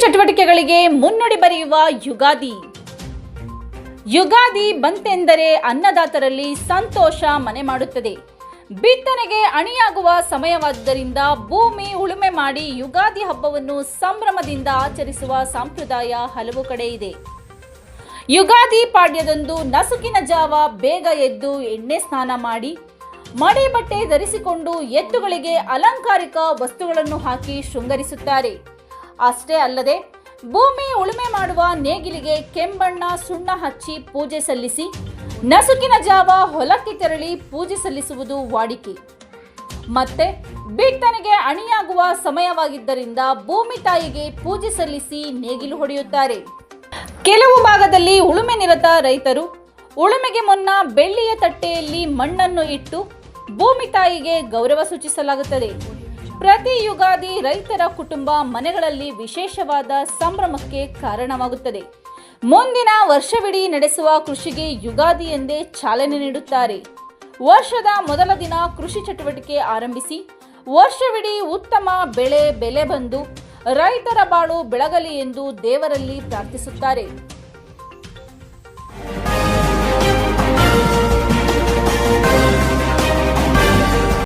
ಚಟುವಟಿಕೆಗಳಿಗೆ ಮುನ್ನುಡಿ ಬರೆಯುವ ಯುಗಾದಿ. ಯುಗಾದಿ ಬಂತೆಂದರೆ ಅನ್ನದಾತರಲ್ಲಿ ಸಂತೋಷ ಮನೆ ಮಾಡುತ್ತದೆ. ಬಿತ್ತನೆಗೆ ಅಣಿಯಾಗುವ ಸಮಯವಾದ್ದರಿಂದ ಭೂಮಿ ಉಳುಮೆ ಮಾಡಿ ಯುಗಾದಿ ಹಬ್ಬವನ್ನು ಸಂಭ್ರಮದಿಂದ ಆಚರಿಸುವ ಸಂಪ್ರದಾಯ ಹಲವು ಕಡೆ ಇದೆ. ಯುಗಾದಿ ಪಾಡ್ಯದಂದು ನಸುಕಿನ ಜಾವ ಬೇಗ ಎದ್ದು ಎಣ್ಣೆ ಸ್ನಾನ ಮಾಡಿ, ಮಡಿ ಬಟ್ಟೆ ಧರಿಸಿಕೊಂಡು ಎತ್ತುಗಳಿಗೆ ಅಲಂಕಾರಿಕ ವಸ್ತುಗಳನ್ನು ಹಾಕಿ ಶೃಂಗರಿಸುತ್ತಾರೆ. ಅಷ್ಟೇ ಅಲ್ಲದೆ ಭೂಮಿ ಉಳುಮೆ ಮಾಡುವ ನೇಗಿಲಿಗೆ ಕೆಂಬಣ್ಣ ಸುಣ್ಣ ಹಚ್ಚಿ ಪೂಜೆ ಸಲ್ಲಿಸಿ ನಸುಕಿನ ಜಾವ ಹೊಲಕ್ಕೆ ತೆರಳಿ ಪೂಜೆ ಸಲ್ಲಿಸುವುದು ವಾಡಿಕೆ. ಮತ್ತೆ ಬಿತ್ತನೆಗೆ ಅಣಿಯಾಗುವ ಸಮಯವಾಗಿದ್ದರಿಂದ ಭೂಮಿ ತಾಯಿಗೆ ಪೂಜೆ ಸಲ್ಲಿಸಿ ನೇಗಿಲು ಹೊಡೆಯುತ್ತಾರೆ. ಕೆಲವು ಭಾಗದಲ್ಲಿ ಉಳುಮೆ ನಿರತ ರೈತರು ಉಳುಮೆಗೆ ಮುನ್ನ ಬೆಳ್ಳಿಯ ತಟ್ಟೆಯಲ್ಲಿ ಮಣ್ಣನ್ನು ಇಟ್ಟು ಭೂಮಿ ತಾಯಿಗೆ ಗೌರವ ಸೂಚಿಸಲಾಗುತ್ತದೆ. ಪ್ರತಿ ಯುಗಾದಿ ರೈತರ ಕುಟುಂಬ ಮನೆಗಳಲ್ಲಿ ವಿಶೇಷವಾದ ಸಂಭ್ರಮಕ್ಕೆ ಕಾರಣವಾಗುತ್ತದೆ. ಮುಂದಿನ ವರ್ಷವಿಡೀ ನಡೆಸುವ ಕೃಷಿಗೆ ಯುಗಾದಿ ಎಂದೇ ಚಾಲನೆ ನೀಡುತ್ತಾರೆ. ವರ್ಷದ ಮೊದಲ ದಿನ ಕೃಷಿ ಚಟುವಟಿಕೆ ಆರಂಭಿಸಿ, ವರ್ಷವಿಡೀ ಉತ್ತಮ ಬೆಳೆ ಬೆಲೆ ಬಂದು ರೈತರ ಬಾಳು ಬೆಳಗಲಿ ಎಂದು ದೇವರಲ್ಲಿ ಪ್ರಾರ್ಥಿಸುತ್ತಾರೆ.